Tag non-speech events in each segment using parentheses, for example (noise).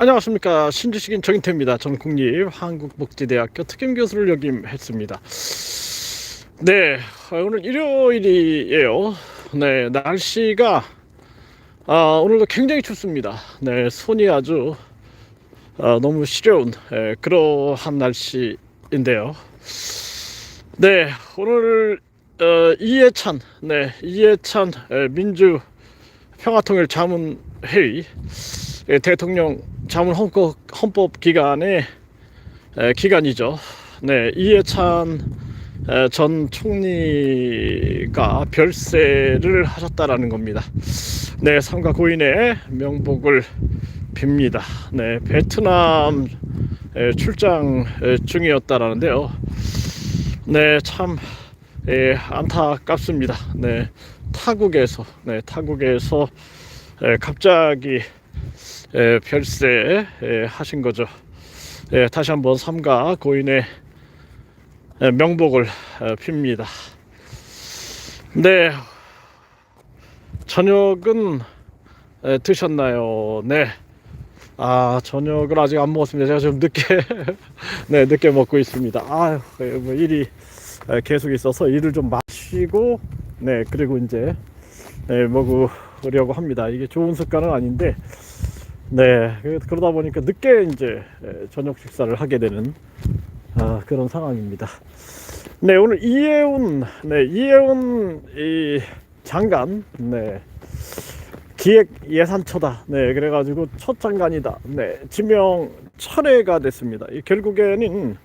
안녕하십니까 신주식인 정인태입니다. 저는 국립 한국복지대학교 특임교수를 역임했습니다. 네 오늘 일요일이에요. 네 날씨가 아, 오늘도 굉장히 춥습니다. 네 손이 아주 아, 너무 시려운 예, 그러한 날씨인데요. 네 오늘 어, 이해찬 네 이해찬 예, 민주 평화통일 자문회의 예, 대통령 자문 헌법, 헌법 기간의 에, 기간이죠. 네, 이해찬 에, 전 총리가 별세를 하셨다라는 겁니다. 네, 삼가 고인의 명복을 빕니다. 네, 베트남 에, 출장 에, 중이었다라는데요. 네, 참 에, 안타깝습니다. 네, 타국에서 네, 타국에서 에, 갑자기 에, 별세 에, 하신 거죠. 에, 다시 한번 삼가 고인의 에, 명복을 에, 빕니다. 네, 저녁은 에, 드셨나요? 네. 아 저녁을 아직 안 먹었습니다. 제가 좀 늦게 (laughs) 네 늦게 먹고 있습니다. 아유 뭐 일이 에, 계속 있어서 일을 좀 마시고 네 그리고 이제 네, 먹으려고 합니다. 이게 좋은 습관은 아닌데 네, 그- 그러다 보니까 늦게 이제 에, 저녁 식사를 하게 되는 아, 그런 상황입니다. 네, 오늘 이혜훈, 네, 이혜훈 이 장관, 네, 기획 예산처다. 네, 그래가지고 첫 장관이다. 네, 지명 철회가 됐습니다. 이 결국에는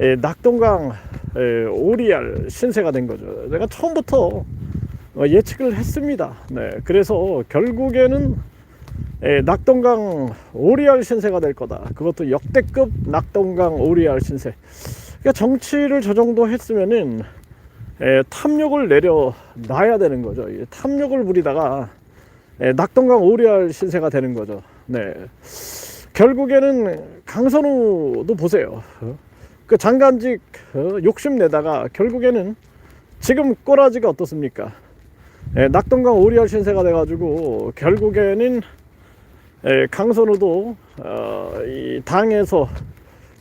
에, 낙동강 에, 오리알 신세가 된 거죠. 내가 처음부터 어, 예측을 했습니다. 네, 그래서 결국에는 에, 낙동강 오리알 신세가 될 거다. 그것도 역대급 낙동강 오리알 신세. 그러니까 정치를 저 정도 했으면은 에, 탐욕을 내려 놔야 되는 거죠. 이 탐욕을 부리다가 에, 낙동강 오리알 신세가 되는 거죠. 네. 결국에는 강선우도 보세요. 어? 그 장관직 어, 욕심 내다가 결국에는 지금 꼬라지가 어떻습니까? 에, 낙동강 오리알 신세가 돼가지고 결국에는 에, 강선우도 어, 이 당에서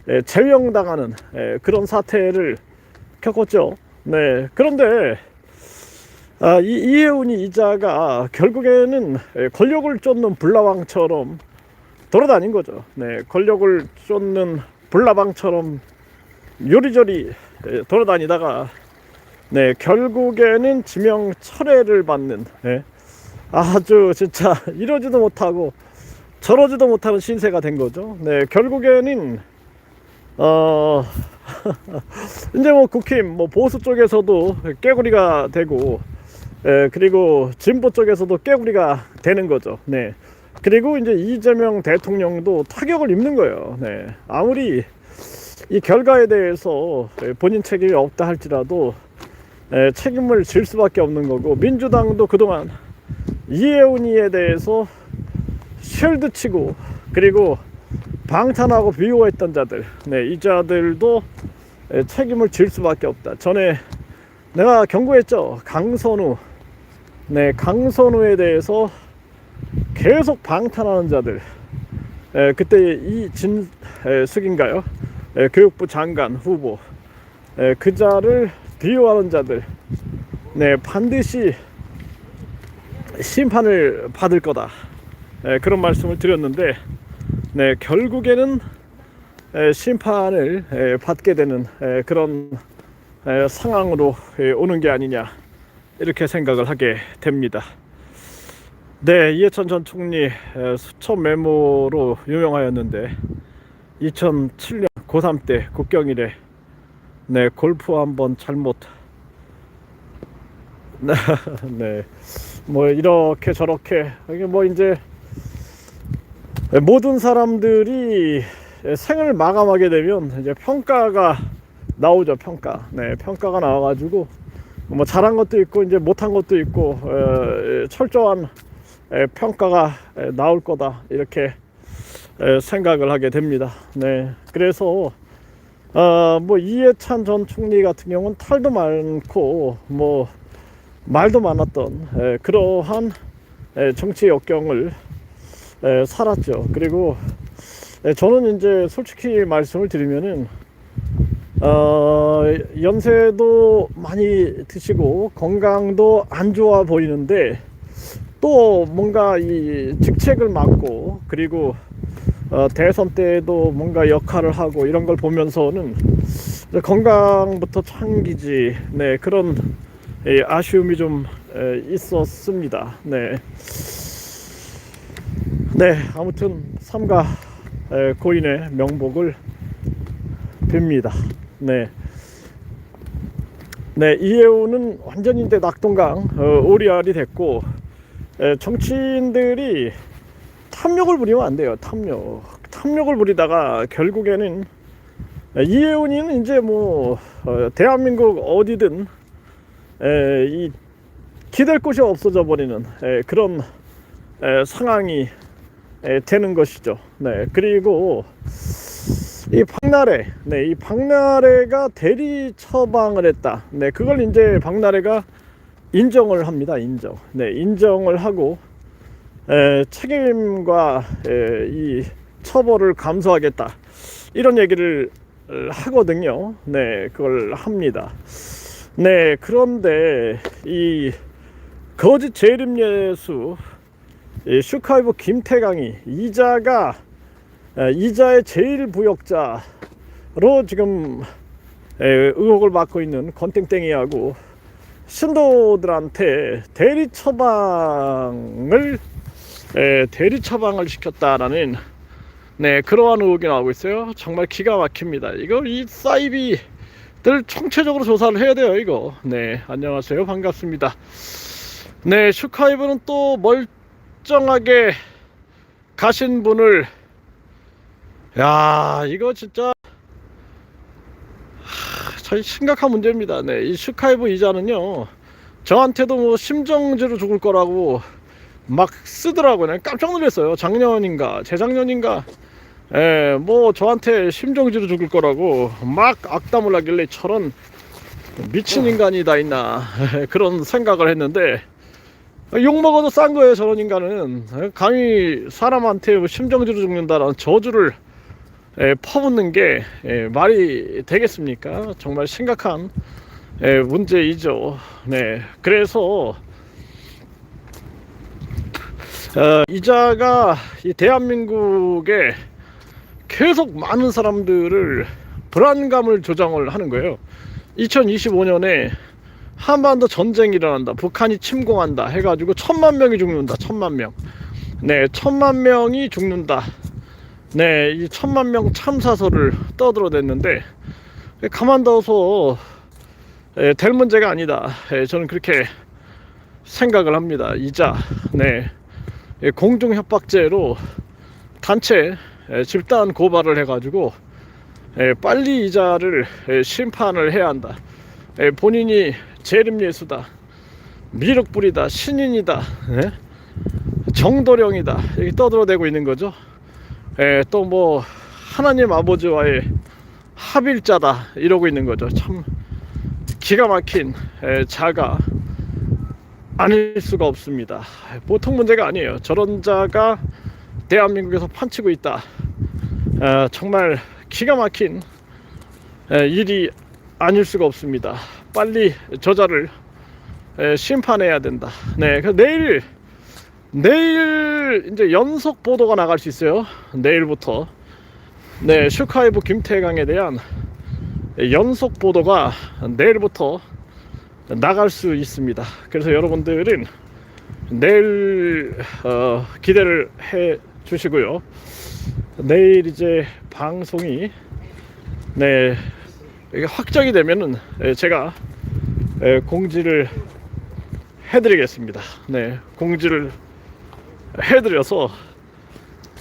에, 제명당하는 에, 그런 사태를 겪었죠. 네. 그런데 아, 이 이혜훈이 이자가 결국에는 에, 권력을 쫓는 불나방처럼 돌아다닌 거죠. 네. 권력을 쫓는 불나방처럼 요리조리 에, 돌아다니다가 네 결국에는 지명 철회를 받는 예, 아주 진짜 (laughs) 이러지도 못하고 저러지도 못하는 신세가 된 거죠. 네, 결국에는 어 (laughs) 이제 뭐 국힘 뭐 보수 쪽에서도 깨구리가 되고 에, 그리고 진보 쪽에서도 깨구리가 되는 거죠. 네. 그리고 이제 이재명 대통령도 타격을 입는 거예요. 네. 아무리 이 결과에 대해서 본인 책임이 없다 할지라도 에, 책임을 질 수밖에 없는 거고 민주당도 그동안 이혜훈이에 대해서 쉴드 치고 그리고 방탄하고 비호했던 자들 네, 이 자들도 에, 책임을 질 수밖에 없다. 전에 내가 경고했죠. 강선우 네, 강선우에 대해서 계속 방탄하는 자들 에, 그때 이진숙인가요? 교육부 장관 후보 에, 그 자를 비호하는 자들 네, 반드시 심판을 받을 거다. 예, 그런 말씀을 드렸는데 네, 결국에는 에, 심판을 에, 받게 되는 에, 그런 에, 상황으로 에, 오는 게 아니냐 이렇게 생각을 하게 됩니다. 네, 이해찬 전 총리 에, 수첩 메모로 유명하였는데 2007년 고3 때 국경일에 네, 골프 한번 잘못 (laughs) 네, 뭐 이렇게 저렇게 이게 뭐 이제 모든 사람들이 생을 마감하게 되면 이제 평가가 나오죠 평가. 네 평가가 나와가지고 뭐 잘한 것도 있고 이제 못한 것도 있고 에, 철저한 에, 평가가 에, 나올 거다. 이렇게 에, 생각을 하게 됩니다. 네 그래서 어, 뭐 이해찬 전 총리 같은 경우는 탈도 많고 뭐 말도 많았던 에, 그러한 에, 정치 역경을 에, 살았죠. 그리고 네, 저는 이제 솔직히 말씀을 드리면은 어, 연세도 많이 드시고 건강도 안 좋아 보이는데 또 뭔가 이 직책을 맡고 그리고 어, 대선 때도 뭔가 역할을 하고 이런 걸 보면서는 건강부터 창기지 네 그런 예, 아쉬움이 좀 에, 있었습니다. 네. 네, 아무튼 삼가 에, 고인의 명복을 빕니다. 네. 네, 이해우는 완전히 이제 낙동강 어, 오리알이 됐고 에, 정치인들이 탐욕을 부리면 안 돼요. 탐욕. 탐욕을 부리다가 결국에는 에, 이해운이는 이제 뭐 어, 대한민국 어디든 에, 이 기댈 곳이 없어져 버리는 에, 그런 에, 상황이 에, 되는 것이죠. 네, 그리고 이 박나래, 네, 이 박나래가 대리 처방을 했다. 네, 그걸 이제 박나래가 인정을 합니다. 인정. 네, 인정을 하고 에, 책임과 에, 이 처벌을 감수하겠다. 이런 얘기를 하거든요. 네, 그걸 합니다. 네, 그런데 이 거짓 재림 예수 이 슈카이브 김태강이 이자가 에, 이자의 제일 부역자로 지금 에, 의혹을 받고 있는 건땡땡이하고 신도들한테 대리 처방을 에, 대리 처방을 시켰다라는 네 그러한 의혹이 나오고 있어요. 정말 기가 막힙니다. 이거 이 사이비들 총체적으로 조사를 해야 돼요. 이거 네 안녕하세요 반갑습니다. 네 슈카이브는 또 멀쩡하게 가신 분을 야 이거 진짜 하, 참 심각한 문제입니다. 네, 이 슈카이브 이자는요 저한테도 뭐 심정지로 죽을 거라고 막 쓰더라고요. 난 깜짝 놀랐어요. 작년인가 재작년인가 예, 뭐 저한테 심정지로 죽을 거라고 막 악담을 하길래 저런 미친 인간이 다 있나 (laughs) 그런 생각을 했는데 욕 먹어도 싼 거예요 저런 인간은 감히 사람한테 뭐 심정지로 죽는다라는 저주를 에, 퍼붓는 게 에, 말이 되겠습니까? 정말 심각한 에, 문제이죠. 네, 그래서 어, 이자가 이 대한민국에 계속 많은 사람들을 불안감을 조장을 하는 거예요. 2025년에 한반도 전쟁이 일어난다. 북한이 침공한다. 해가지고 천만 명이 죽는다. 천만 명. 네, 천만 명이 죽는다. 네, 이 천만 명 참사설을 떠들어댔는데 가만둬서 에, 될 문제가 아니다. 에, 저는 그렇게 생각을 합니다. 이자, 네, 예, 공중협박죄로 단체 에, 집단 고발을 해가지고 에, 빨리 이자를 에, 심판을 해야 한다. 에, 본인이 재림예수다, 미륵불이다, 신인이다, 예? 정도령이다 이렇게 떠들어대고 있는 거죠. 예, 또뭐 하나님 아버지와의 합일자다 이러고 있는 거죠. 참 기가 막힌 예, 자가 아닐 수가 없습니다. 보통 문제가 아니에요. 저런 자가 대한민국에서 판치고 있다. 아, 정말 기가 막힌 예, 일이 아닐 수가 없습니다. 빨리 저자를 예, 심판해야 된다. 네, 그 내일 내일 이제 연속 보도가 나갈 수 있어요. 내일부터. 네, 슈카이브 김태강에 대한 연속 보도가 내일부터 나갈 수 있습니다. 그래서 여러분들은 내일 어, 기대를 해 주시고요. 내일 이제 방송이 네 이게 확정이 되면은 예, 제가 예, 공지를 해드리겠습니다. 네, 공지를 해드려서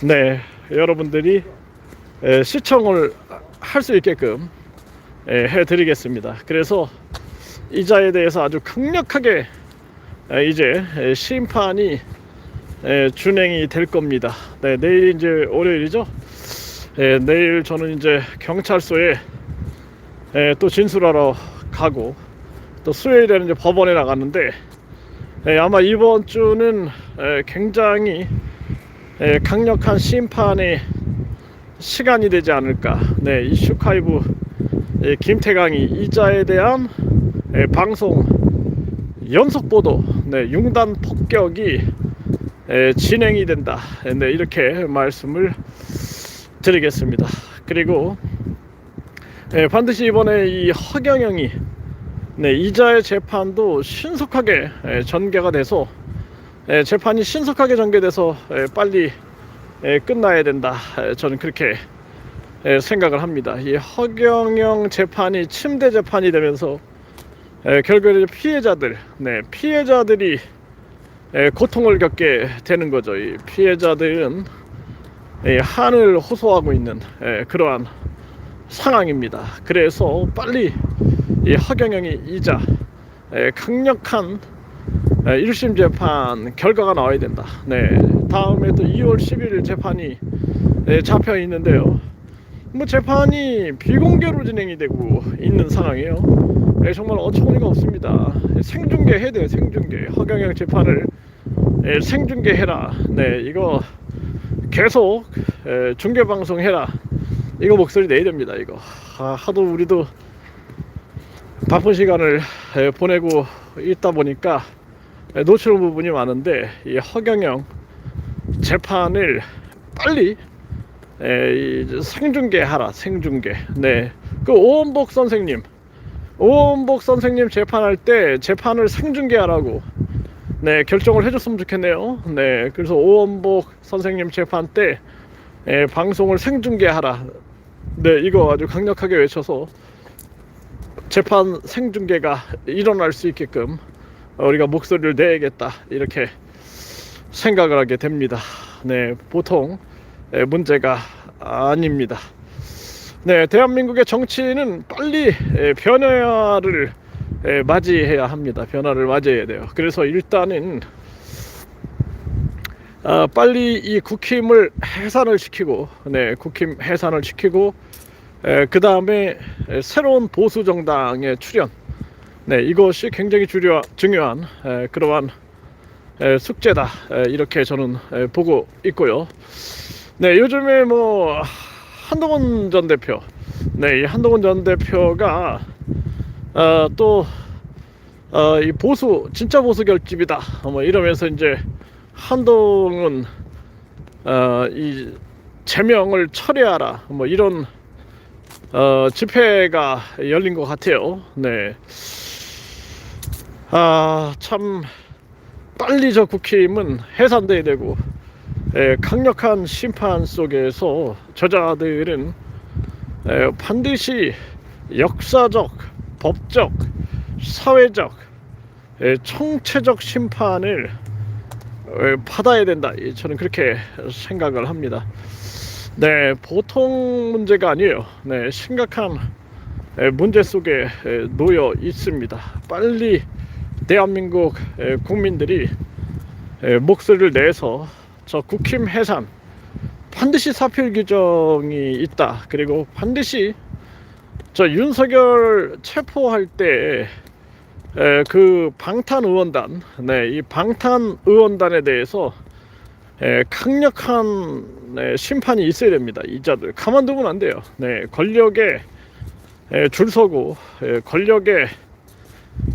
네 여러분들이 에, 시청을 할 수 있게끔 에, 해드리겠습니다. 그래서 이자에 대해서 아주 강력하게 에, 이제 에, 심판이 에, 준행이 될 겁니다. 네, 내일 이제 월요일이죠. 에, 내일 저는 이제 경찰서에 에, 또 진술하러 가고 또 수요일에는 이제 법원에 나갔는데 예, 아마 이번 주는 예, 굉장히 예, 강력한 심판의 시간이 되지 않을까. 네, 이 슈카이브 예, 김태강이 이자에 대한 예, 방송 연속 보도, 네, 융단 폭격이 예, 진행이 된다. 네, 이렇게 말씀을 드리겠습니다. 그리고 예, 반드시 이번에 이 허경영이 네, 이자의 재판도 신속하게 예, 전개가 돼서 예, 재판이 신속하게 전개돼서 예, 빨리 예, 끝나야 된다. 예, 저는 그렇게 예, 생각을 합니다. 이 허경영 재판이 침대 재판이 되면서 예, 결국에 피해자들, 네, 피해자들이 예, 고통을 겪게 되는 거죠. 이 피해자들은 예, 한을 호소하고 있는 예, 그러한 상황입니다. 그래서 빨리 이 허경영이 이자 예, 강력한 예, 1심 재판 결과가 나와야 된다. 네, 다음에 또 2월 11일 재판이 예, 잡혀 있는데요. 뭐 재판이 비공개로 진행이 되고 있는 상황이에요. 예, 정말 어처구니가 없습니다. 생중계 해야 돼요. 생중계 허경영 재판을 예, 생중계해라. 네, 이거 계속 예, 중계 방송 해라. 이거 목소리 내야 됩니다. 이거 아, 하도 우리도 바쁜 시간을 예, 보내고 있다 보니까 예, 놓칠 부분이 많은데 이 허경영 재판을 빨리 예, 이 생중계하라 생중계. 네, 그 오원복 선생님, 오원복 선생님 재판할 때 재판을 생중계하라고 네 결정을 해줬으면 좋겠네요. 네, 그래서 오원복 선생님 재판 때 예, 방송을 생중계하라. 네, 이거 아주 강력하게 외쳐서 재판 생중계가 일어날 수 있게끔 우리가 목소리를 내야겠다 이렇게 생각을 하게 됩니다. 네, 보통 예, 문제가 아닙니다. 네, 대한민국의 정치는 빨리 예, 변화를 예, 맞이해야 합니다. 변화를 맞이해야 돼요. 그래서 일단은 아, 빨리 이 국힘을 해산을 시키고, 네, 국힘 해산을 시키고, 그 다음에 새로운 보수 정당의 출현, 네, 이것이 굉장히 주려, 중요한 에, 그러한 에, 숙제다 에, 이렇게 저는 에, 보고 있고요. 네, 요즘에 뭐 한동훈 전 대표, 네, 이 한동훈 전 대표가 어, 또 어, 이 보수 진짜 보수 결집이다. 어, 뭐 이러면서 이제 한동훈 어, 이 제명을 철회하라. 뭐 이런 어, 집회가 열린 것 같아요. 네. 아, 참 빨리 저 국힘은 해산돼야 되고 에, 강력한 심판 속에서 저자들은 에, 반드시 역사적, 법적, 사회적, 에, 총체적 심판을 에, 받아야 된다. 이, 저는 그렇게 생각을 합니다. 네, 보통 문제가 아니에요. 네, 심각한 에, 문제 속에 에, 놓여 있습니다. 빨리 대한민국 에, 국민들이 에, 목소리를 내서 저 국힘 해산 반드시 사필 규정이 있다. 그리고 반드시 저 윤석열 체포할 때 그 방탄 의원단, 네, 이 방탄 의원단에 대해서 에, 강력한 네, 심판이 있어야 됩니다. 이자들 가만두면 안 돼요. 네, 권력에 에, 줄 서고 에, 권력에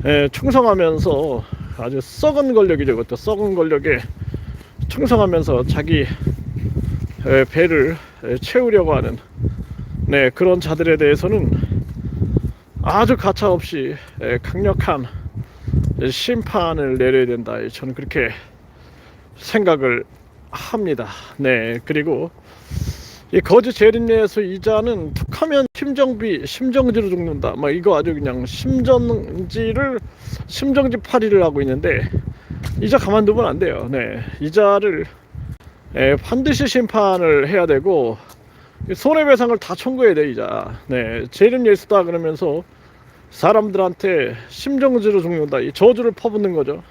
에, 충성하면서 아주 썩은 권력이죠. 그것도 썩은 권력에 충성하면서 자기 에, 배를 에, 채우려고 하는 네, 그런 자들에 대해서는 아주 가차없이 에, 강력한 심판을 내려야 된다. 저는 그렇게 생각을 합니다. 네, 그리고 이 거짓 재림례에서 이자는 툭하면 심정비, 심정지로 죽는다. 막 이거 아주 그냥 심정지를 심정지 파리를 하고 있는데 이자 가만두면 안 돼요. 네, 이자를 에, 반드시 심판을 해야 되고 손해배상을 다 청구해야 돼 이자. 네, 재림예수다 그러면서 사람들한테 심정지로 죽는다. 이 저주를 퍼붓는 거죠.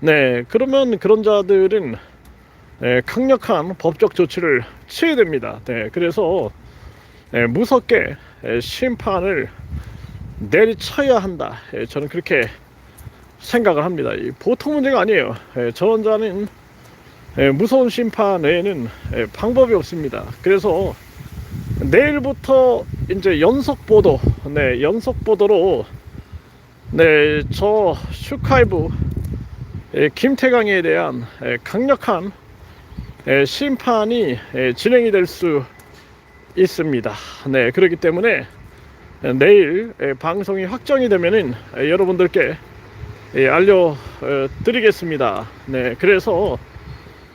네, 그러면 그런 자들은 네, 강력한 법적 조치를 취해야 됩니다. 네, 그래서 네, 무섭게 네, 심판을 내리쳐야 한다. 네, 저는 그렇게 생각을 합니다. 이 보통 문제가 아니에요. 네, 저런 자는 네, 무서운 심판 외에는 네, 방법이 없습니다. 그래서 내일부터 이제 연속 보도, 네, 연속 보도로 네, 저 슈카이브 예, 김태강에 대한 예, 강력한 예, 심판이 예, 진행이 될 수 있습니다. 네, 그렇기 때문에 예, 내일 예, 방송이 확정이 되면은 예, 여러분들께 예, 알려드리겠습니다. 네, 그래서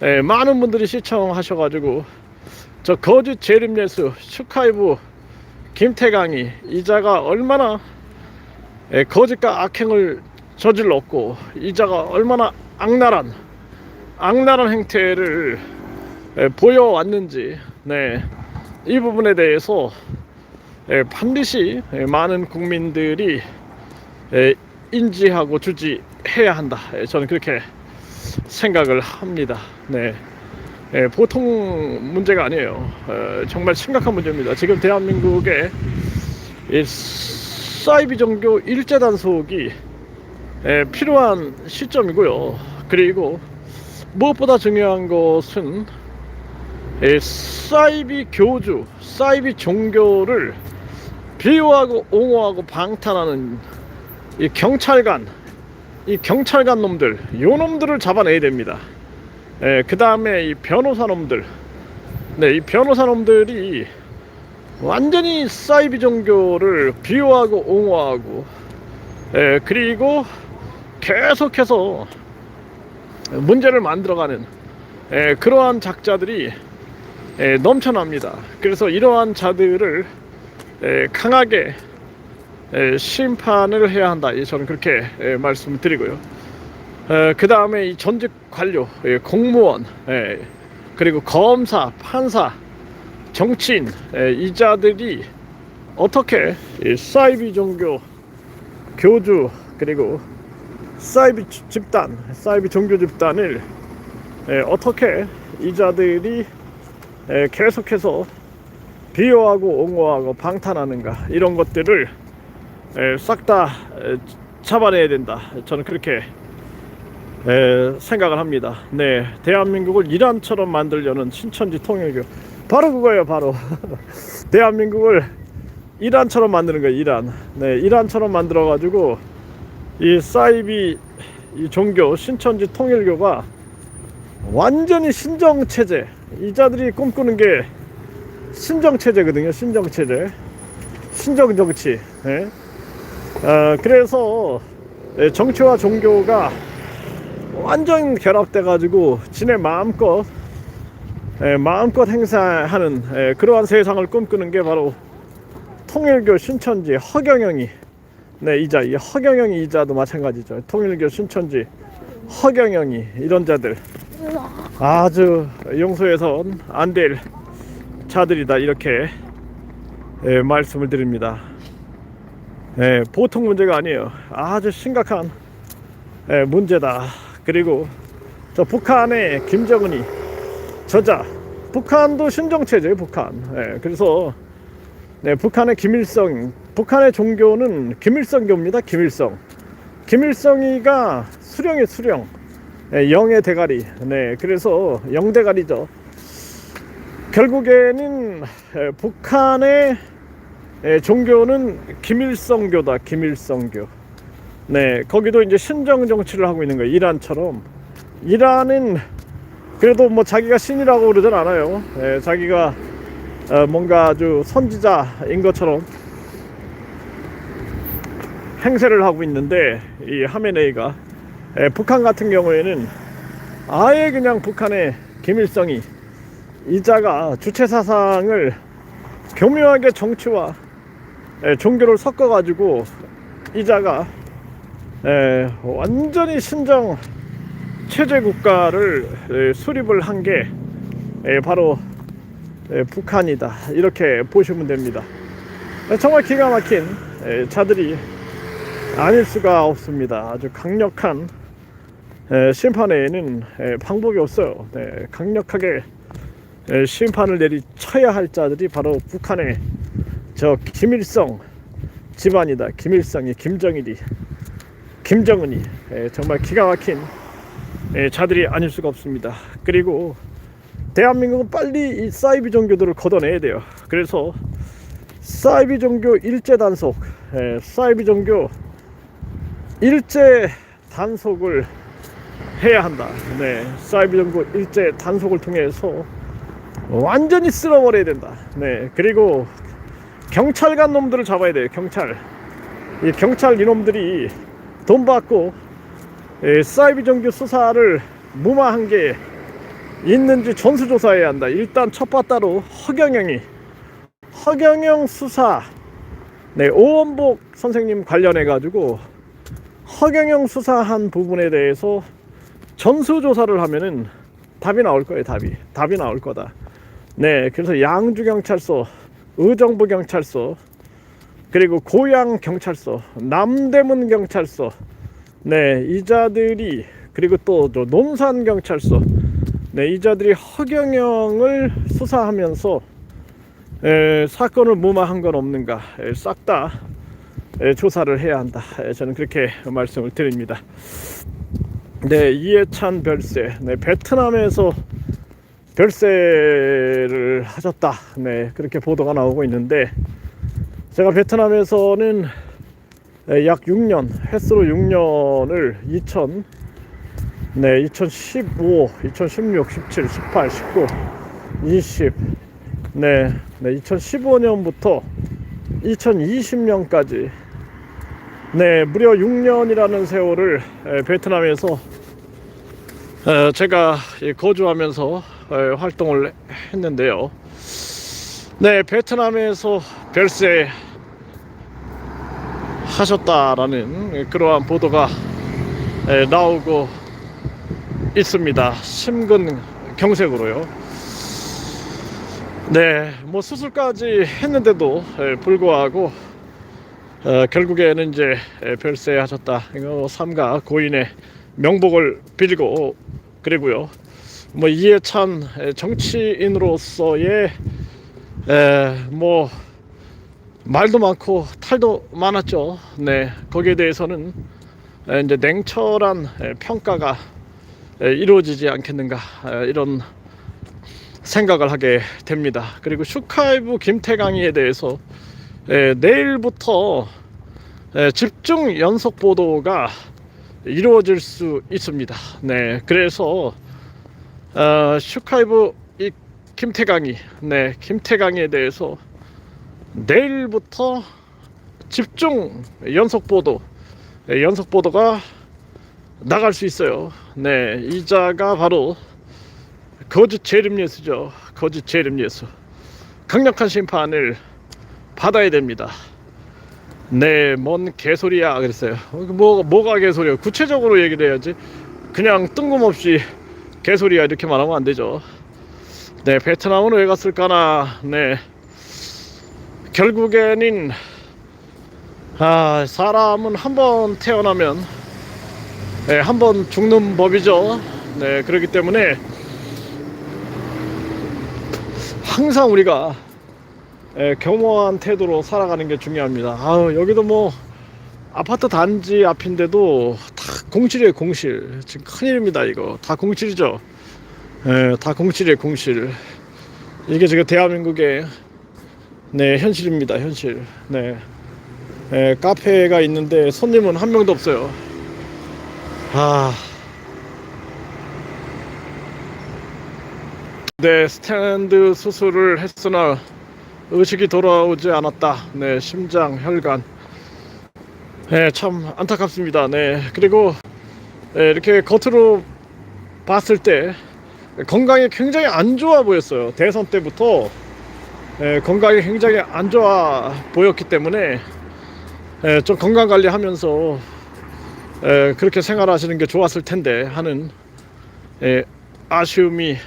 예, 많은 분들이 시청하셔가지고 저 거짓 재림예수 슈카이브 김태강이 이자가 얼마나 예, 거짓과 악행을 저질렀고 이자가 얼마나 악랄한 악랄한 행태를 예, 보여왔는지 네, 이 부분에 대해서 예, 반드시 예, 많은 국민들이 예, 인지하고 주지해야 한다. 예, 저는 그렇게 생각을 합니다. 네. 예, 보통 문제가 아니에요. 어, 정말 심각한 문제입니다. 지금 대한민국의 이 사이비 종교 일제 단속이 예, 필요한 시점이고요. 그리고 무엇보다 중요한 것은 이 사이비 교주, 사이비 종교를 비호하고 옹호하고 방탄하는 이 경찰관, 이 경찰관 놈들, 요 놈들을 잡아내야 됩니다. 예, 그 다음에 이 변호사 놈들, 네, 이 변호사 놈들이 완전히 사이비 종교를 비호하고 옹호하고, 예, 그리고 계속해서 문제를 만들어가는 예, 그러한 작자들이 예, 넘쳐납니다. 그래서 이러한 자들을 예, 강하게 예, 심판을 해야 한다. 예, 저는 그렇게 예, 말씀드리고요. 그 다음에 이 전직 관료, 예, 공무원, 예, 그리고 검사, 판사, 정치인 예, 이 자들이 어떻게 이 사이비 종교 교주 그리고 사이비 지- 집단, 사이비 종교 집단을 예, 어떻게 이 자들이 예, 계속해서 비호하고 옹호하고 방탄하는가 이런 것들을 싹 다 잡아내야 된다. 저는 그렇게 에, 생각을 합니다. 네, 대한민국을 이란처럼 만들려는 신천지 통일교 바로 그거예요, 바로 (laughs) 대한민국을 이란처럼 만드는 거예요, 이란. 네, 이란처럼 만들어 가지고 이 사이비 이 종교 신천지 통일교가 완전히 신정 체제. 이자들이 꿈꾸는 게 신정 체제거든요, 신정 체제, 신정 정치. 예? 어, 그래서 예, 정치와 종교가 완전 결합돼 가지고 지네 마음껏 예, 마음껏 행사하는 예, 그러한 세상을 꿈꾸는 게 바로 통일교 신천지 허경영이 네 이자 이 허경영이 이자도 마찬가지죠 통일교 신천지 허경영이 이런 자들 아주 용서해선 안 될 자들이다 이렇게 예, 말씀을 드립니다. 예, 보통 문제가 아니에요. 아주 심각한 예, 문제다. 그리고 저 북한의 김정은이 저자 북한도 신정체제예요. 북한. 예, 그래서 네, 북한의 김일성 북한의 종교는 김일성교입니다. 김일성. 김일성이가 수령의 수령. 예, 영의 대가리. 네, 그래서 영대가리죠. 결국에는 에, 북한의 에, 종교는 김일성교다. 김일성교. 네, 거기도 이제 신정 정치를 하고 있는 거예요. 이란처럼. 이란은 그래도 뭐 자기가 신이라고 그러진 않아요. 에, 자기가 어, 뭔가 아주 선지자인 것처럼 행세를 하고 있는데 이 하메네이가 에, 북한 같은 경우에는 아예 그냥 북한의 김일성이 이자가 주체 사상을 교묘하게 정치와 에, 종교를 섞어 가지고 이자가 에, 완전히 신정 체제 국가를 에, 수립을 한 게 바로 에, 북한이다 이렇게 보시면 됩니다. 에, 정말 기가 막힌 에, 자들이 아닐 수가 없습니다. 아주 강력한 에, 심판에는 에, 방법이 없어요. 네, 강력하게 에, 심판을 내리쳐야 할 자들이 바로 북한의 저 김일성 집안이다. 김일성이 김정일이 김정은이 에, 정말 기가 막힌 에, 자들이 아닐 수가 없습니다. 그리고 대한민국은 빨리 이 사이비 종교들을 걷어내야 돼요. 그래서 사이비 종교 일제 단속, 예, 사이비 종교 일제 단속을 해야 한다. 네, 사이비 종교 일제 단속을 통해서 완전히 쓸어버려야 된다. 네, 그리고 경찰관 놈들을 잡아야 돼요. 경찰. 이 경찰 이놈들이 돈 받고 예, 사이비 종교 수사를 무마한 게 있는지 전수조사해야 한다. 일단 첫 바따로 허경영이 허경영 수사 네 오원복 선생님 관련해 가지고 허경영 수사한 부분에 대해서 전수조사를 하면은 답이 나올 거예요. 답이 답이 나올 거다. 네 그래서 양주 경찰서, 의정부 경찰서 그리고 고양 경찰서, 남대문 경찰서 네 이자들이 그리고 또저 논산 경찰서 네, 이자들이 허경영을 수사하면서 에, 사건을 무마한 건 없는가 싹 다 조사를 해야 한다. 에, 저는 그렇게 말씀을 드립니다. 네, 이해찬 별세, 네, 베트남에서 별세를 하셨다. 네, 그렇게 보도가 나오고 있는데 제가 베트남에서는 에, 약 6년, 횟수로 6년을 2000 네, 2015, 2016, 17, 18, 19, 20. 네, 네 2015년부터 2020년까지 네, 무려 6년이라는 세월을 에, 베트남에서 에, 제가 이 거주하면서 에, 활동을 했는데요. 네, 베트남에서 별세 하셨다라는 그러한 보도가 에, 나오고 있습니다. 심근 경색으로요. 네, 뭐 수술까지 했는데도 에, 불구하고 어, 결국에는 이제 에, 별세하셨다. 이거 삼가 고인의 명복을 빌고 그리고요. 뭐 이해찬 에, 정치인으로서의 에, 뭐 말도 많고 탈도 많았죠. 네, 거기에 대해서는 에, 이제 냉철한 에, 평가가 에, 이루어지지 않겠는가 에, 이런 생각을 하게 됩니다. 그리고 슈카이브 김태강이에 대해서 에, 내일부터 에, 집중 연속 보도가 이루어질 수 있습니다. 네, 그래서 어, 슈카이브 이 김태강이 네 김태강에 대해서 내일부터 집중 연속 보도 에, 연속 보도가 나갈 수 있어요. 네, 이자가 바로 거짓 재림 예수죠. 거짓 재림 예수. 강력한 심판을 받아야 됩니다. 네, 뭔 개소리야 그랬어요. 뭐 뭐가 개소리야? 구체적으로 얘기를 해야지. 그냥 뜬금없이 개소리야 이렇게 말하면 안 되죠. 네, 베트남은 왜 갔을까나. 네, 결국에는 아 사람은 한 번 태어나면 네, 한 번 죽는 법이죠. 네, 그렇기 때문에 항상 우리가 예, 겸허한 태도로 살아가는 게 중요합니다. 아 여기도 뭐 아파트 단지 앞인데도 다 공실이에요, 공실. 지금 큰일입니다, 이거. 다 공실이죠. 예, 다 공실이에요, 공실. 이게 지금 대한민국의 네, 현실입니다, 현실. 네. 예, 카페가 있는데 손님은 한 명도 없어요. 아. 네, 스탠드 수술을 했으나 의식이 돌아오지 않았다. 네, 심장, 혈관. 네, 참 안타깝습니다. 네, 그리고 네, 이렇게 겉으로 봤을 때 건강이 굉장히 안 좋아 보였어요. 대선 때부터 네, 건강이 굉장히 안 좋아 보였기 때문에 네, 좀 건강 관리하면서 에, 그렇게 생활하시는 게 좋았을 텐데 하는 에, 아쉬움이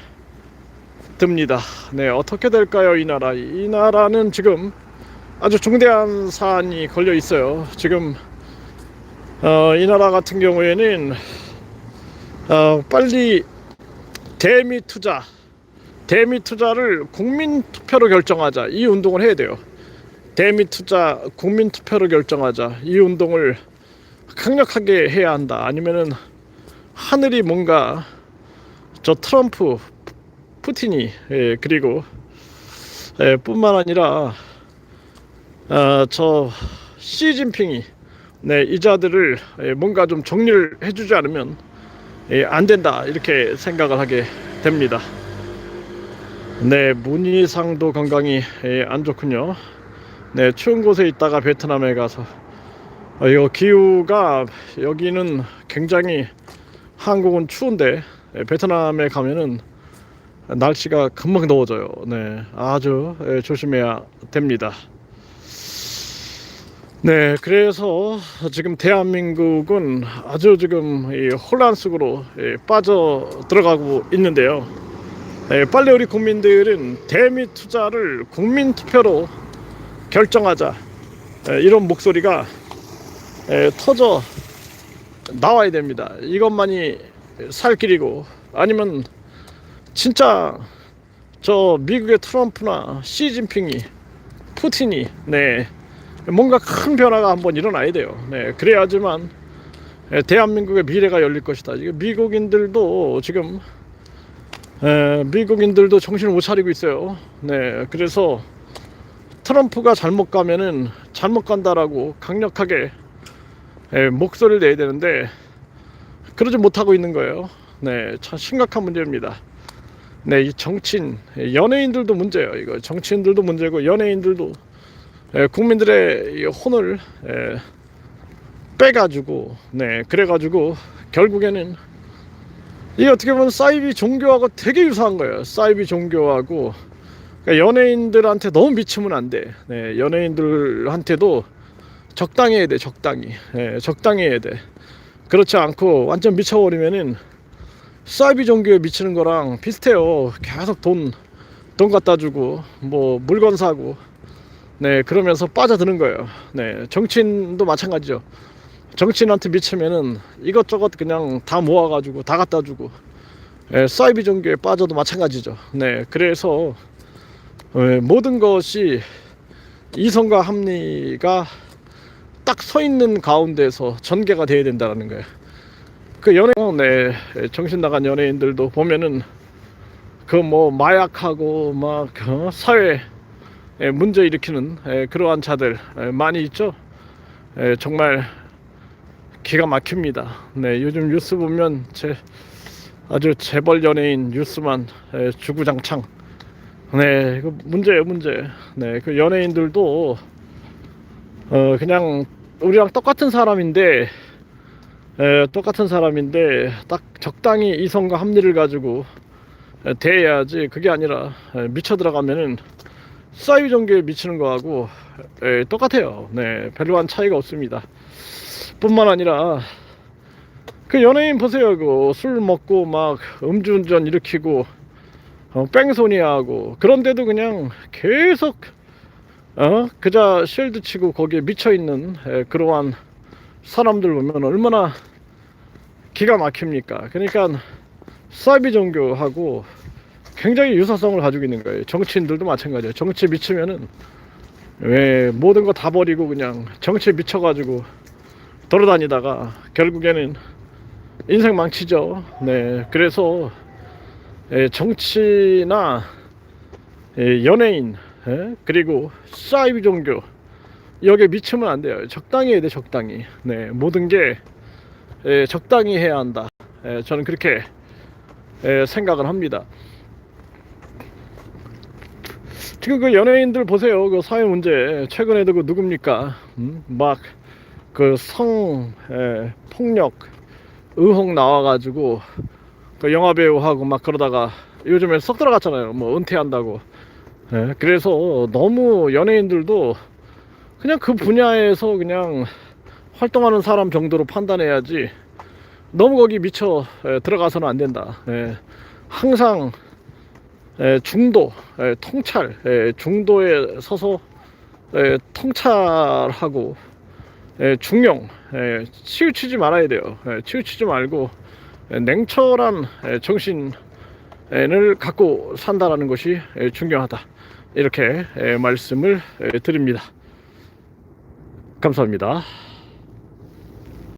듭니다. 네, 어떻게 될까요, 이 나라? 이 나라는 지금 아주 중대한 사안이 걸려 있어요. 지금 어, 이 나라 같은 경우에는 어, 빨리 대미 투자, 대미 투자를 국민 투표로 결정하자. 이 운동을 해야 돼요. 대미 투자 국민 투표로 결정하자. 이 운동을 강력하게 해야 한다. 아니면은 하늘이 뭔가 저 트럼프 푸틴이 예, 그리고 예, 뿐만 아니라 아, 저 시진핑이 네, 이자들을 예, 뭔가 좀 정리를 해주지 않으면 예, 안 된다 이렇게 생각을 하게 됩니다. 네, 문희상도 건강이 예, 안 좋군요. 네, 추운 곳에 있다가 베트남에 가서 어, 이거 기후가 여기는 굉장히 한국은 추운데 예, 베트남에 가면은 날씨가 금방 더워져요. 네, 아주 예, 조심해야 됩니다. 네, 그래서 지금 대한민국은 아주 지금 이 혼란 속으로 예, 빠져 들어가고 있는데요. 예, 빨리 우리 국민들은 대미 투자를 국민 투표로 결정하자 예, 이런 목소리가 예, 터져 나와야 됩니다. 이것만이 살 길이고 아니면 진짜 저 미국의 트럼프나 시진핑이 푸틴이 네 뭔가 큰 변화가 한번 일어나야 돼요. 네 그래야지만 예, 대한민국의 미래가 열릴 것이다. 미국인들도 지금 에, 미국인들도 정신을 못 차리고 있어요. 네 그래서 트럼프가 잘못 가면은 잘못 간다라고 강력하게 에, 목소리를 내야 되는데 그러지 못하고 있는 거예요. 네, 참 심각한 문제입니다. 네, 이 정치인, 연예인들도 문제예요. 이거 정치인들도 문제고 연예인들도 에, 국민들의 이 혼을 에, 빼가지고, 네, 그래가지고 결국에는 이 어떻게 보면 사이비 종교하고 되게 유사한 거예요. 사이비 종교하고 그러니까 연예인들한테 너무 미치면 안 돼. 네, 연예인들한테도 적당히 해야 돼. 적당히, 네, 적당히 해야 돼. 그렇지 않고 완전 미쳐버리면은 사이비 종교에 미치는 거랑 비슷해요. 계속 돈, 돈 갖다 주고, 뭐, 물건 사고, 네, 그러면서 빠져드는 거예요. 네, 정치인도 마찬가지죠. 정치인한테 미치면은 이것저것 그냥 다 모아가지고 다 갖다 주고, 네, 사이비 종교에 빠져도 마찬가지죠. 네, 그래서, 네, 모든 것이 이성과 합리가 딱 서 있는 가운데서 전개가 돼야 된다는 거예요. 그 연예, 네, 정신 나간 연예인들도 보면은 그 뭐 마약하고 막 어, 사회 에 문제 일으키는 에, 그러한 자들 에, 많이 있죠. 에, 정말 기가 막힙니다. 네, 요즘 뉴스 보면 제 아주 재벌 연예인 뉴스만 에, 주구장창. 네, 그 문제예요, 문제. 네, 그 연예인들도 어 그냥 우리랑 똑같은 사람인데 에, 똑같은 사람인데 딱 적당히 이성과 합리를 가지고 에, 대해야지 그게 아니라 에, 미쳐 들어가면은 사이비 종교에 미치는 거하고 에, 똑같아요. 네, 별로한 차이가 없습니다. 뿐만 아니라 그 연예인 보세요. 그 술 먹고 막 음주운전 일으키고 어, 뺑소니하고 그런데도 그냥 계속 어 그자 쉴드 치고 거기에 미쳐 있는 그러한 사람들 보면 얼마나 기가 막힙니까? 그러니까 사이비 종교하고 굉장히 유사성을 가지고 있는 거예요. 정치인들도 마찬가지예요. 정치 미치면은 왜 모든 거 다 버리고 그냥 정치에 미쳐가지고 돌아다니다가 결국에는 인생 망치죠. 네, 그래서 예, 정치나 예, 연예인 예? 그리고 사이비 종교 여기에 미치면 안 돼요. 적당히 해야 돼, 적당히. 네, 모든 게 예, 적당히 해야 한다. 예, 저는 그렇게 예, 생각을 합니다. 지금 그 연예인들 보세요. 그 사회 문제 최근에도 그 누굽니까? 음? 막그 성 폭력 의혹 나와가지고 그 영화 배우하고 막 그러다가 요즘에 썩 들어갔잖아요. 뭐 은퇴한다고. 예, 그래서 너무 연예인들도 그냥 그 분야에서 그냥 활동하는 사람 정도로 판단해야지 너무 거기 미쳐 예, 들어가서는 안 된다. 예, 항상 예, 중도, 예, 통찰, 예, 중도에 서서 예, 통찰하고 예, 중용, 예, 치우치지 말아야 돼요. 예, 치우치지 말고 예, 냉철한 예, 정신을 갖고 산다라는 것이 예, 중요하다. 이렇게 예, 말씀을 예, 드립니다. 감사합니다.